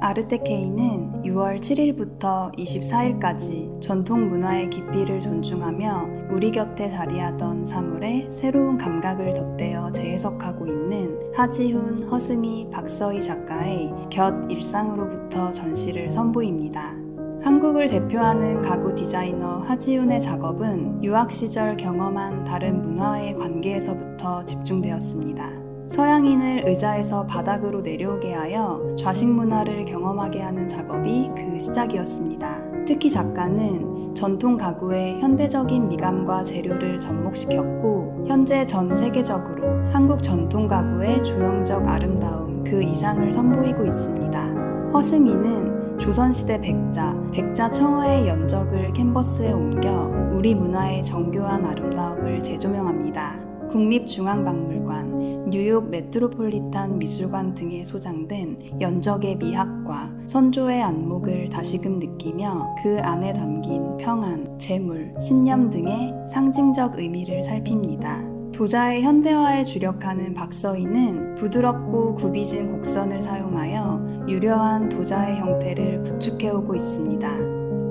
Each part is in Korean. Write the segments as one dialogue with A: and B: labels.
A: 아르테케이는 6월 7일부터 24일까지 전통 문화의 깊이를 존중하며 우리 곁에 자리하던 사물에 새로운 감각을 덧대어 재해석하고 있는 하지훈, 허승희, 박서희 작가의 곁 일상으로부터 전시를 선보입니다. 한국을 대표하는 가구 디자이너 하지훈의 작업은 유학 시절 경험한 다른 문화의 관계에서부터 집중되었습니다. 서양인을 의자에서 바닥으로 내려오게 하여 좌식 문화를 경험하게 하는 작업이 그 시작이었습니다. 특히 작가는 전통 가구의 현대적인 미감과 재료를 접목시켰고 현재 전 세계적으로 한국 전통 가구의 조형적 아름다움 그 이상을 선보이고 있습니다. 허승이는 조선시대 백자, 백자 청하의 연적을 캔버스에 옮겨 우리 문화의 정교한 아름다움을 재조명합니다. 국립중앙박물관, 뉴욕 메트로폴리탄 미술관 등에 소장된 연적의 미학과 선조의 안목을 다시금 느끼며 그 안에 담긴 평안, 재물, 신념 등의 상징적 의미를 살핍니다. 도자의 현대화에 주력하는 박서희는 부드럽고 굽이진 곡선을 사용하여 유려한 도자의 형태를 구축해오고 있습니다.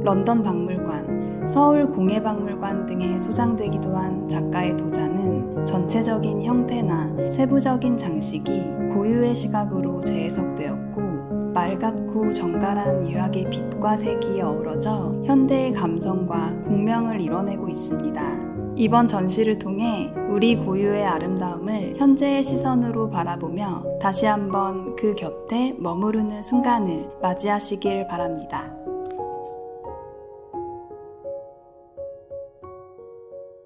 A: 런던 박물관, 서울 공예박물관 등에 소장되기도 한 작가의 도자는 전체적인 형태나 세부적인 장식이 고유의 시각으로 재해석되었고 맑았고 정갈한 유학의 빛과 색이 어우러져 현대의 감성과 공명을 이뤄내고 있습니다. 이번 전시를 통해 우리 고유의 아름다움을 현재의 시선으로 바라보며 다시 한번 그 곁에 머무르는 순간을 맞이하시길 바랍니다.